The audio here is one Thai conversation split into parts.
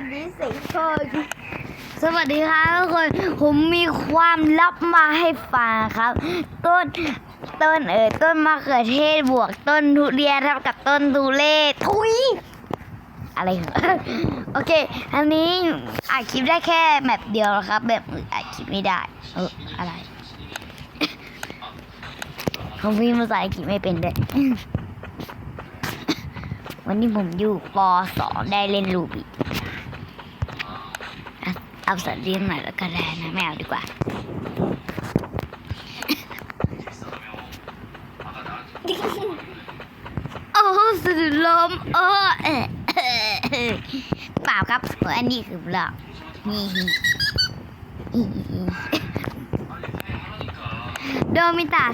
แบบนี้สียงเธอสวัสดีครับทุกคน ผมมีความลับมาให้ฟังครับ ต้นต้นเออต้นมะเขือเทศบวกต้นทุเรียนเท่ากับต้นทุเรศทุยอะไรเหรอโอเค อันนี้อัดคลิปได้แค่แมปเดียวนะครับแบบอื่นอัดคลิปไม่ได้ เอออะไรผมพิมพ์ภาษาอังกฤษไม่เป็นด้วยวันนี้ผมอยู่ปสองได้เล่นรูบิ เอาสัตว์เลี้ยงหน่อยแล้วก็ได้นะไม่เอาดีกว่าโอ้สุดลมโอ้เอ่อเอ่อเอ่อเปล่าครับอันนี้คือหลอกนี่โดมิตา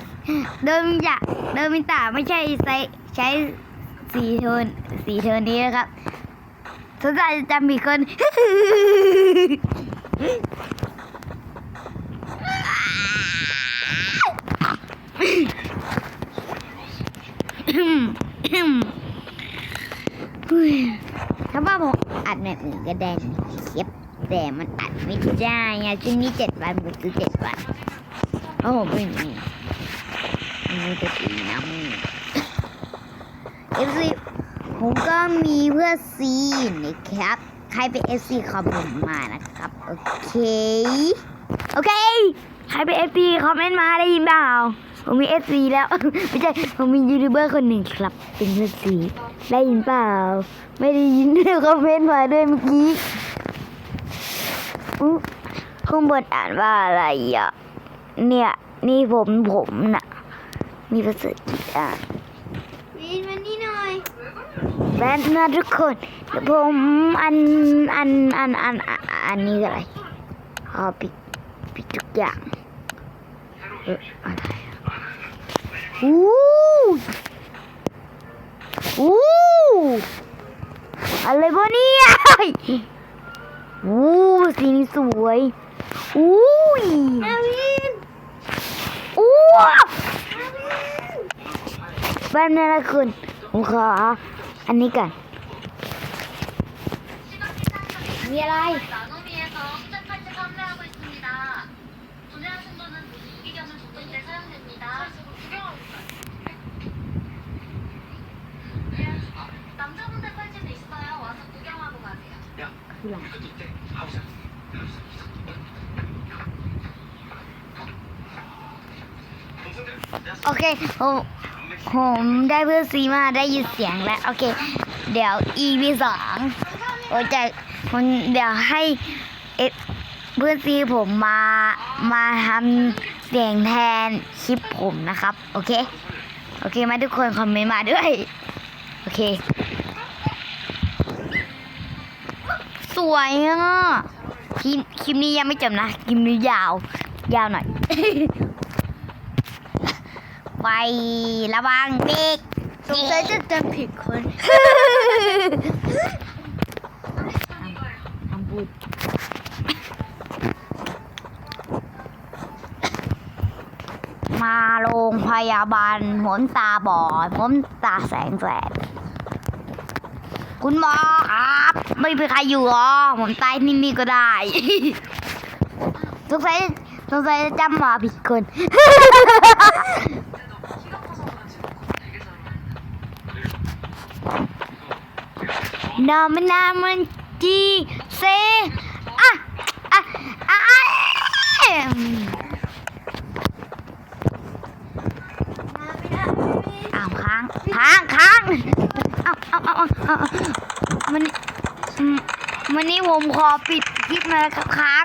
โดมิตาโดมิตาไม่ใช่ใช้ใช้สีโทนสีโทนนี้นะครับสงสัยจะมีคน ถ้าว่าผมอัดแบบอื่นก็ได้เย็บแต่มันอัดไม่ได้ไงช่วงนี้เจ็ดวันผมซื้อเจ็ดวันเพราะผมไม่มีมีแต่สีน้ำเอฟซีผมก็มีเพื่อซีนะครับ ใครเป็นเอฟซีคอมเมนต์มานะครับ โอเค โอเค ใครเป็นเอฟซีคอมเมนต์มาได้ยินเปล่า ผมมีเอฟซีแล้ว ไม่ใช่ ผมมียูทูบเบอร์คนหนึ่งครับ เป็นเพื่อนซีได้ยินเปล่า ไม่ได้ยินคอมเมนต์มาด้วยเมื่อกี้อุ๊ยข้างบนอ่านว่าอะไรอะ เนี่ย นี่ผมผมน่ะ มีภาษาอังกฤษอ่าน วินมานี่หน่อย แบนนะทุกคนเดี๋ยวผมอันอันอันอันอันอันนี้อะไรอ๋อปิดปิดทุกอย่างเอออะไรอะอู้อู้อะไรบ้าเนี่ยอู้สีนี้สวยอู้ยมาวินอู้แป๊บนึงนะคุณผมขอ อันนี้ก่อน มีอะไร 나눔이에서 수자까지 판매하고 있습니다. 구매하신 분은 유기견을 조건때 사용됩니다. 남자분들 팔찌도 있어요. 와서 구경하고 가세요. คืออะไรโอเคผม ผมได้เพื่อนซีมาได้ยินเสียงแล้ว โอเค เดี๋ยว EP สองผมจะผมเดี๋ยวให้เอเพื่อนซีผมมามาทำเสียงแทนคลิปผมนะครับ โอเค โอเคไหมทุกคนคอมเมนต์มาด้วย โอเค สวยอะคลิปนี้ยังไม่จบนะ คลิปนี้ยาว ยาวหน่อย ไประวังเด็กสงสัยจะจำผิดคนทำบุญมาโรงพยาบาลผมตาบอดผมตาแสงแสบคุณหมอครับ ไม่มีใครอยู่หรอผมตายที่นี่ก็ได้สงสัยสงสัยจะจำหมาผิดคน นามันนามันจีเซอะอะอะอะเอิ่มอ้าวค้างค้างค้างอ้าวอ้าวอ้าวอ้ามันอืมวันนี้ผมขอปิดคลิปมาแล้วครับค้าง